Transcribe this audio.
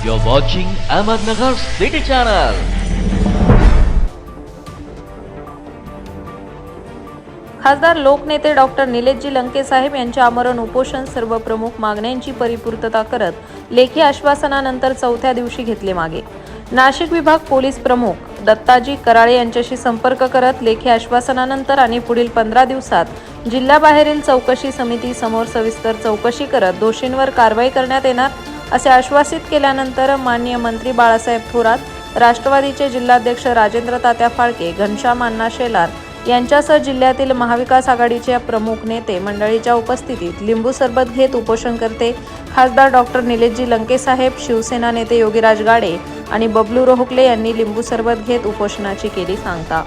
You're watching Ahmednagar City Channel. खासदार लोकनेते doctor Nileshji Lanke साहेब यांच्या आमरण उपोषण सर्व प्रमुख मागण्यांची परिपूर्तता करत लेखी आश्वासनानंतर चौथ्या दिवशी घेतले मागे नाशिक विभाग पोलीस प्रमुख दत्ताजी कराळे यांच्याशी संपर्क करत लेखी आश्वासनानंतर आणि पुढील पंधरा दिवसात जिल्ह्याबाहेरील चौकशी समिती समोर सविस्तर चौकशी करत दोषींवर कारवाई करण्यात येणार असे आश्वासित केल्यानंतर माननीय मंत्री बाळासाहेब थोरात राष्ट्रवादीचे जिल्हाध्यक्ष राजेंद्र तात्या फाळके घनश्याम अण्णा शेलार यांच्यासह जिल्ह्यातील महाविकास आघाडीचे प्रमुख नेते मंडळीच्या उपस्थितीत लिंबू सरबत घेत उपोषण करते खासदार डॉक्टर निलेशजी लंकेसाहेब शिवसेना नेते योगीराज गाडे आणि बबलू रोहकले यांनी लिंबू सरबत घेत उपोषणाची केली सांगता.